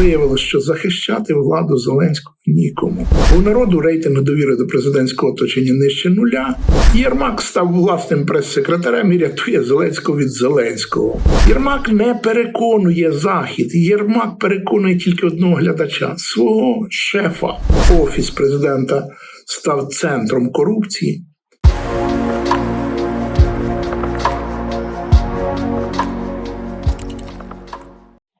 Виявилось, що захищати владу Зеленського нікому. У народу рейтинг довіри до президентського оточення нижче нуля. Єрмак став власним прес-секретарем і рятує Зеленського від Зеленського. Єрмак не переконує захід. Єрмак переконує тільки одного глядача свого шефа. Офіс президента став центром корупції.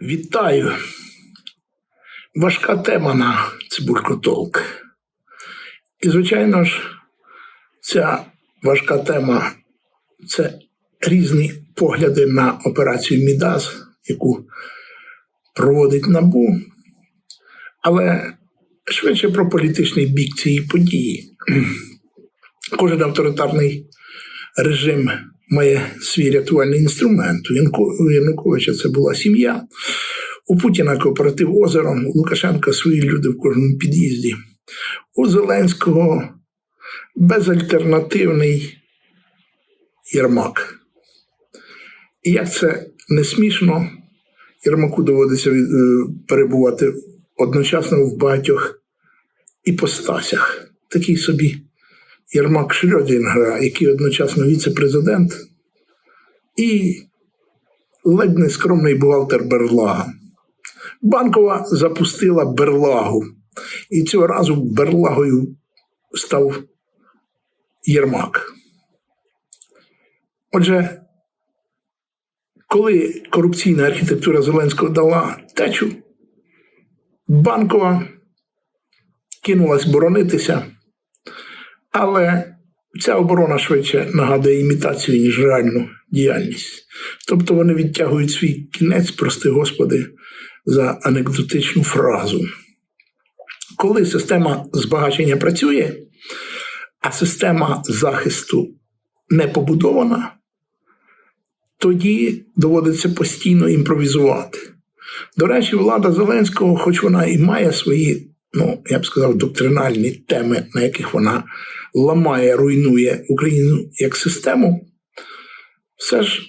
Вітаю. Важка тема на Цибулькотолк. І, звичайно ж, ця важка тема це різні погляди на операцію Мідас, яку проводить НАБУ, але швидше про політичний бік цієї події. Кожен авторитарний режим має свій рятувальний інструмент. У Януковича це була сім'я, у Путіна кооператив озеро, у Лукашенка свої люди в кожному під'їзді. У Зеленського безальтернативний Єрмак. І як це не смішно, Єрмаку доводиться е, перебувати одночасно в багатьох іпостасях. Такий собі Єрмак Шрёдінгера, який одночасно віце-президент і ледь не скромний бухгалтер Берлага. Банкова запустила берлагу, і цього разу берлагою став Єрмак. Отже, коли корупційна архітектура Зеленського дала течу, банкова кинулась боронитися, але ця оборона швидше нагадує імітацію, ніж реальну діяльність. Тобто вони відтягують свій кінець, прости Господи, за анекдотичну фразу. Коли система збагачення працює, а система захисту не побудована, тоді доводиться постійно імпровізувати. До речі, влада Зеленського, хоч вона і має свої, ну я б сказав, доктринальні теми, на яких вона ламає, руйнує Україну як систему, все ж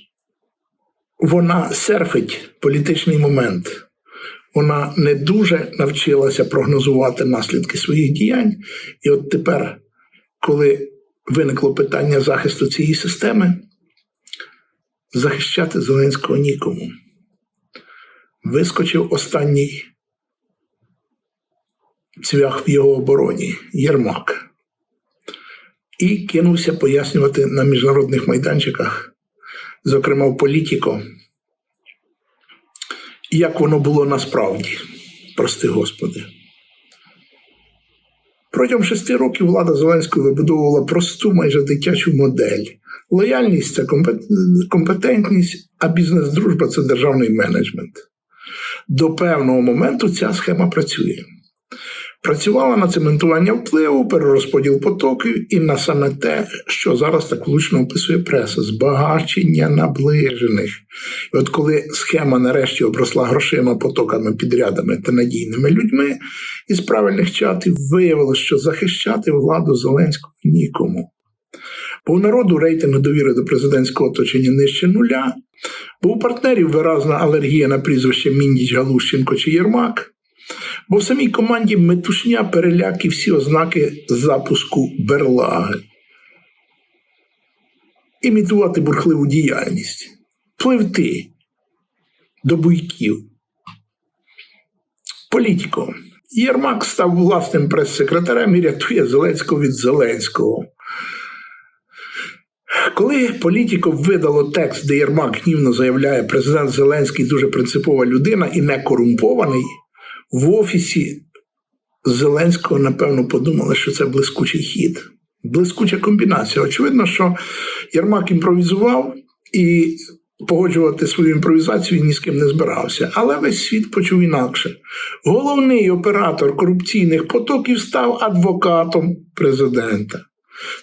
вона серфить політичний момент. Вона не дуже навчилася прогнозувати наслідки своїх діянь. І от тепер, коли виникло питання захисту цієї системи, захищати Зеленського нікому. Вискочив останній цвях в його обороні Єрмак. І кинувся пояснювати на міжнародних майданчиках, зокрема в Політіко, як воно було насправді, прости Господи. Протягом шести років влада Зеленського вибудовувала просту, майже дитячу модель. Лояльність це компетентність, а бізнес-дружба це державний менеджмент. До певного моменту ця схема працює. Працювала на цементування впливу, перерозподіл потоків і на саме те, що зараз так влучно описує преса збагачення наближених. І от коли схема нарешті обросла грошима, потоками, підрядами та надійними людьми із правильних чатів, виявилось, що захищати владу Зеленського нікому. Бо у народу рейтинг довіри до президентського оточення нижче нуля, бо у партнерів виразна алергія на прізвище Міндіч, Галущенко чи Єрмак. Бо в самій команді метушня, переляк і всі ознаки запуску берлаги. Імітувати бурхливу діяльність, пливти до буйків. Політико. Єрмак став власним прес-секретарем і рятує Зеленського від Зеленського. Коли політико видало текст, де Єрмак гнівно заявляє, президент Зеленський дуже принципова людина і не корумпований, в офісі Зеленського, напевно, подумали, що це блискучий хід, блискуча комбінація. Очевидно, що Єрмак імпровізував і погоджувати свою імпровізацію ні з ким не збирався. Але весь світ почув інакше. Головний оператор корупційних потоків став адвокатом президента.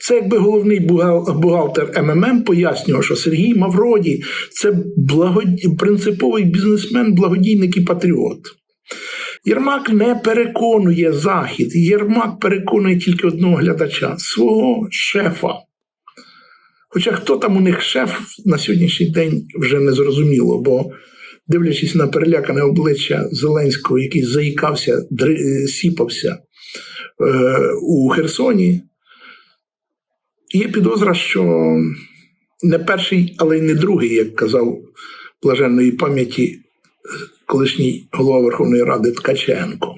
Це якби головний бухгалтер МММ пояснював, що Сергій Мавроді це благоді... принциповий бізнесмен, благодійник і патріот. Єрмак не переконує Захід. Єрмак переконує тільки одного глядача свого шефа. Хоча хто там у них шеф на сьогоднішній день вже не зрозуміло, бо дивлячись на перелякане обличчя Зеленського, який заїкався, дри- сіпався е, у Херсоні, є підозра, що не перший, але й не другий, як казав блаженної пам'яті колишній голова Верховної Ради Ткаченко.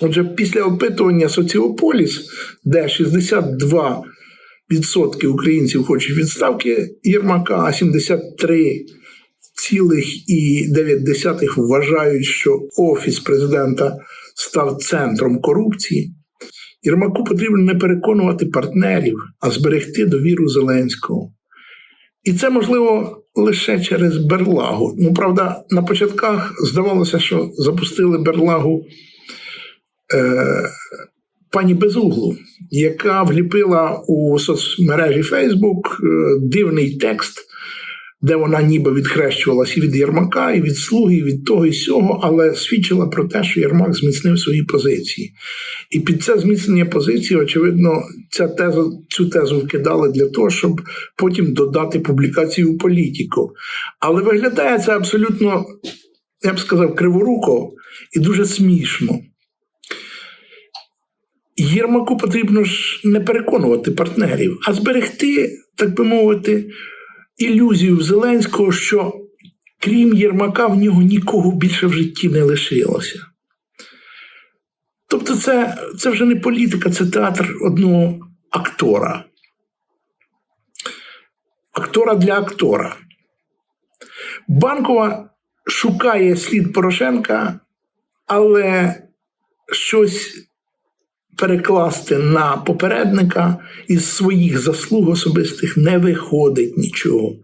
Отже, після опитування Соціополіс, де 62% українців хочуть відставки Єрмака, а 73,9 вважають, що Офіс президента став центром корупції. Єрмаку потрібно не переконувати партнерів, а зберегти довіру Зеленського. І це можливо лише через Берлагу. Ну, правда, на початках здавалося, що запустили Берлагу е, пані Безуглу, яка вліпила у соцмережі Фейсбук дивний текст, де вона ніби відхрещувалася і від Єрмака, і від слуги, і від того і сього, але свідчила про те, що Єрмак зміцнив свої позиції. І під це зміцнення позиції, очевидно, ця теза, цю тезу вкидали для того, щоб потім додати публікацію у політику. Але виглядає це абсолютно, я б сказав, криворуко і дуже смішно. Єрмаку потрібно ж не переконувати партнерів, а зберегти, так би мовити, ілюзію в Зеленського, що крім Єрмака в нього нікого більше в житті не лишилося. Тобто, це, це вже не політика, це театр одного актора. Актора для актора. Банкова шукає слід Порошенка, але щось перекласти на попередника із своїх заслуг особистих не виходить нічого.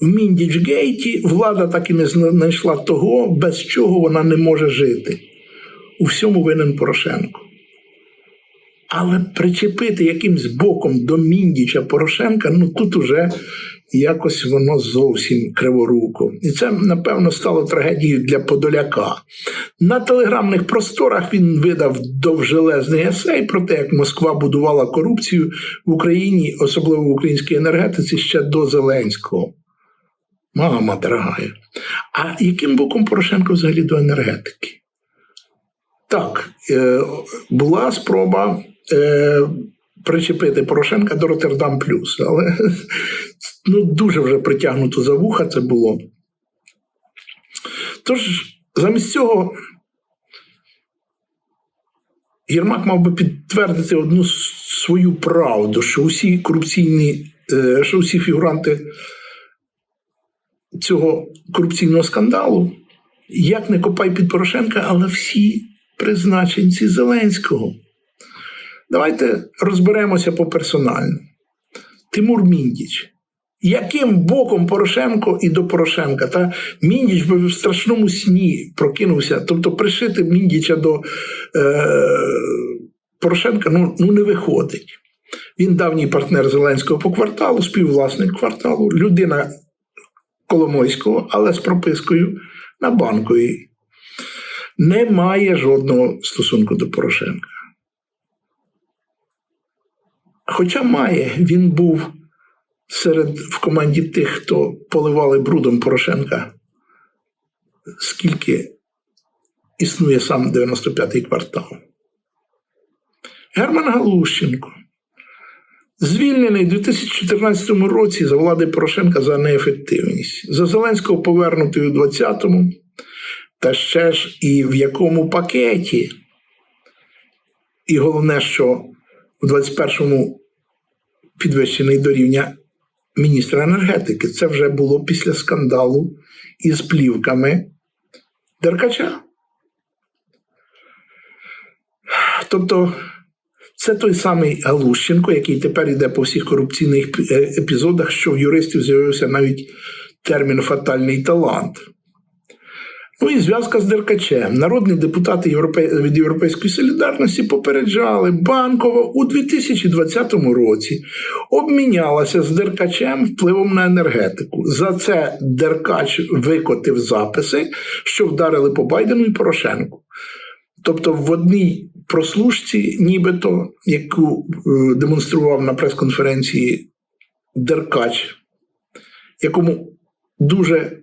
В Міндічгейті влада так і не знайшла того, без чого вона не може жити. У всьому винен Порошенко. Але причепити якимсь боком до Міндіча Порошенка, ну тут уже якось воно зовсім криворуко. І це, напевно, стало трагедією для Подоляка. На телеграмних просторах він видав довжелезний есей про те, як Москва будувала корупцію в Україні, особливо в українській енергетиці, ще до Зеленського. Мама дорогая. А яким боком Порошенко взагалі до енергетики? Так, е, була спроба е, причепити Порошенка до Роттердам Плюс, але ну, дуже вже притягнуто за вуха це було. Тож, замість цього, Єрмак мав би підтвердити одну свою правду, що усі корупційні, е, що усі фігуранти цього корупційного скандалу, як не копай під Порошенка, але всі призначенці Зеленського. Давайте розберемося поперсонально. Тимур Міндіч. Яким боком Порошенко і до Порошенка? Та Міндіч би в страшному сні прокинувся. Тобто, пришити Міндіча до е, Порошенка ну, ну не виходить. Він давній партнер Зеленського по кварталу, співвласник кварталу, людина Коломойського, але з пропискою на банковій. Не має жодного стосунку до Порошенка. Хоча має, він був серед в команді тих, хто поливали брудом Порошенка, скільки існує сам 95-й квартал. Герман Галущенко, звільнений у 2014 році за влади Порошенка за неефективність, за Зеленського повернутий у 20-му, та ще ж і в якому пакеті. І головне, що у 21-му підвищений до рівня міністра енергетики. Це вже було після скандалу із плівками Деркача. Тобто, це той самий Галущенко, який тепер йде по всіх корупційних епізодах, що в юристів з'явився навіть термін фатальний талант. Ну і зв'язка з Деркачем. Народні депутати від Європейської солідарності попереджали, банкова у 2020 році обмінялася з Деркачем впливом на енергетику. За це Деркач викотив записи, що вдарили по Байдену і Порошенку. Тобто, в одній прослушці, нібито, яку демонстрував на прес-конференції Деркач, якому дуже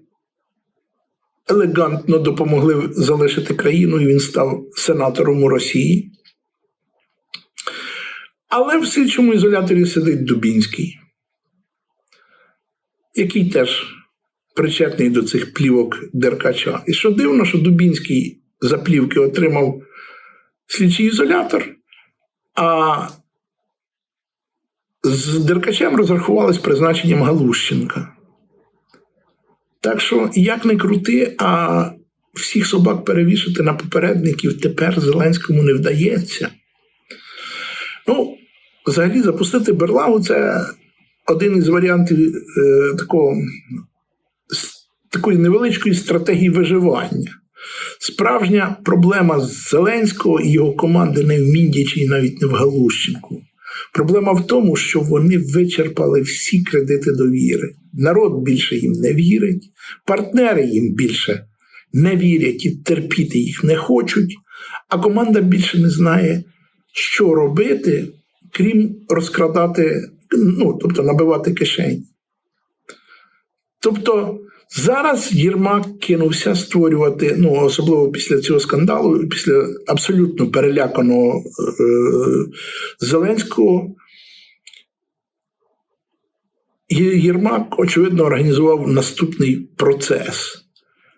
елегантно допомогли залишити країну, і він став сенатором у Росії. Але в слідчому ізоляторі сидить Дубінський, який теж причетний до цих плівок Деркача. І що дивно, що Дубінський за плівки отримав слідчий ізолятор, а з Деркачем розрахувались призначенням Галущенка. Так що, як не крути, а всіх собак перевішати на попередників тепер Зеленському не вдається. Ну, взагалі, запустити берлагу це один із варіантів е, такого, такої невеличкої стратегії виживання. Справжня проблема Зеленського і його команди не в Міндічі і навіть не в Галущенку. Проблема в тому, що вони вичерпали всі кредити довіри. Народ більше їм не вірить, партнери їм більше не вірять і терпіти їх не хочуть, а команда більше не знає, що робити, крім розкрадати, ну, тобто набивати кишені. Тобто зараз Єрмак кинувся створювати, ну особливо після цього скандалу, після абсолютно переляканого е, Зеленського. Єрмак, очевидно, організував наступний процес.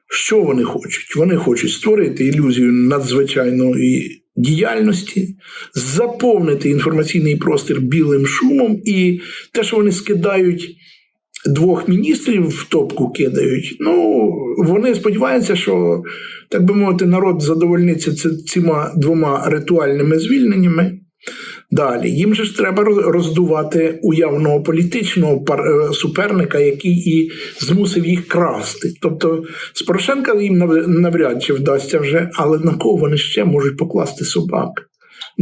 Що вони хочуть? Вони хочуть створити ілюзію надзвичайної діяльності, заповнити інформаційний простір білим шумом, і те, що вони скидають двох міністрів в топку кидають. Ну, вони сподіваються, що, так би мовити, народ задовольниться цими двома ритуальними звільненнями. Далі, їм же ж треба роздувати уявного політичного е, суперника, який і змусив їх красти. Тобто з Порошенка їм навряд чи вдасться вже, але на кого вони ще можуть покласти собак,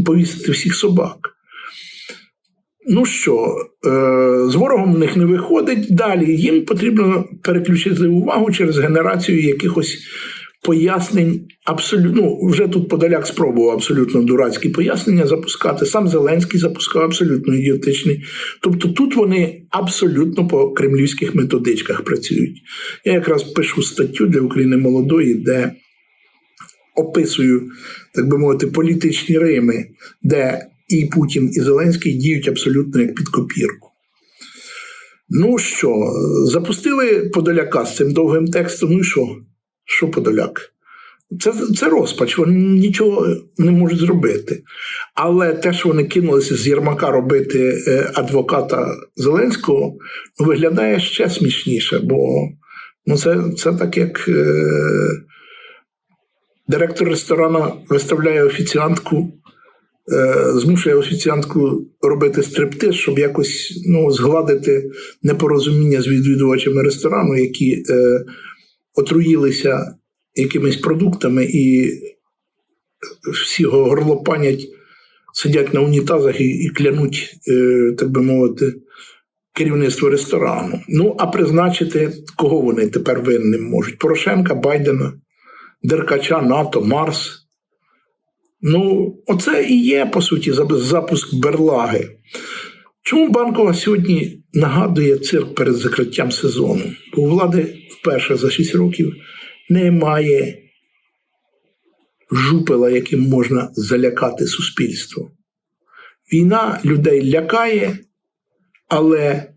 повісити всіх собак. Ну що, е, з ворогом в них не виходить. Далі їм потрібно переключити увагу через генерацію якихось пояснень. Абсолютно, ну, вже тут Подоляк спробував абсолютно дурацькі пояснення запускати. Сам Зеленський запускав абсолютно ідіотичний. Тобто тут вони абсолютно по кремлівських методичках працюють. Я якраз пишу статтю для України молодої, де описую, так би мовити, політичні Рими, де і Путін, і Зеленський діють абсолютно як під копірку. Ну що, запустили Подоляка з цим довгим текстом. Ну і що? Що Подоляк? Це, це розпач, вони нічого не можуть зробити. Але те, що вони кинулися з Єрмака робити е, адвоката Зеленського, виглядає ще смішніше, бо ну, це, це так як е, директор ресторану виставляє офіціантку е, змушує офіціантку робити стриптиз, щоб якось ну, згладити непорозуміння з відвідувачами ресторану, які е, отруїлися якимись продуктами і всі го- горлопанять, сидять на унітазах і, і клянуть, е, так би мовити, керівництво ресторану. Ну, а призначити, кого вони тепер винним можуть? Порошенка, Байдена, Деркача, НАТО, Марс. Ну, оце і є, по суті, запуск берлаги. Чому банкова сьогодні нагадує цирк перед закриттям сезону? Бо у влади вперше за 6 років немає жупела, яким можна залякати суспільство. Війна людей лякає, але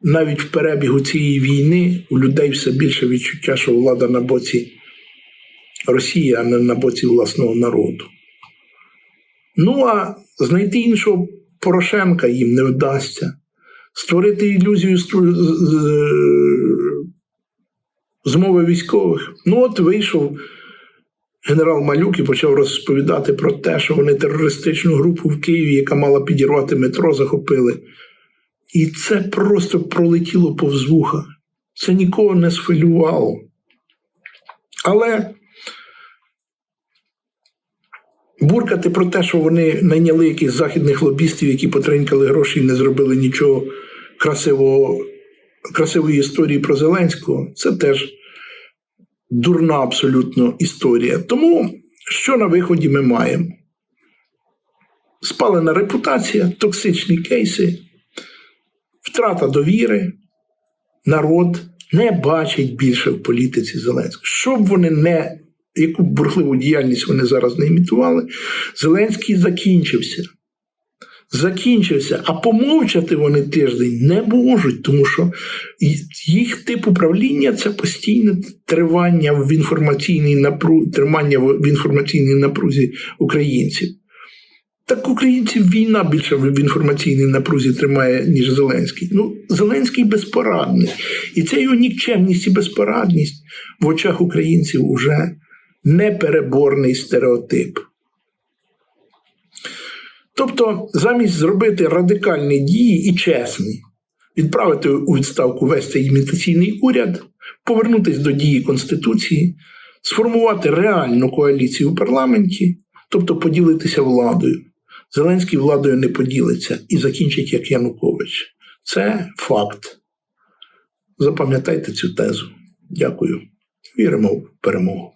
навіть в перебігу цієї війни у людей все більше відчуття, що влада на боці Росії, а не на боці власного народу. Ну а знайти іншого Порошенка їм не вдасться. Створити ілюзію змови військових. Ну, от вийшов генерал Малюк і почав розповідати про те, що вони терористичну групу в Києві, яка мала підірвати метро, захопили. І це просто пролетіло повз вуха. Це нікого не схвилювало. Але буркати про те, що вони найняли якихось західних лобістів, які потринькали гроші і не зробили нічого красивого, красивої історії про Зеленського, це теж дурна абсолютно історія. Тому що на виході ми маємо? Спалена репутація, токсичні кейси, втрата довіри, народ не бачать більше в політиці Зеленського. Щоб вони не яку бурхливу діяльність вони зараз не імітували, Зеленський закінчився. Закінчився, а помовчати вони тиждень не можуть, тому що їх тип управління це постійне тривання в інформаційній напру... тримання в інформаційній напрузі українців. Так українців війна більше в інформаційній напрузі тримає, ніж Зеленський. Ну, Зеленський безпорадний. І ця його нікчемність і безпорадність в очах українців уже непереборний стереотип. Тобто, замість зробити радикальні дії і чесні, відправити у відставку весь цей імітаційний уряд, повернутися до дії Конституції, сформувати реальну коаліцію у парламенті, тобто поділитися владою. Зеленський владою не поділиться і закінчить як Янукович. Це факт. Запам'ятайте цю тезу. Дякую. Віримо в перемогу.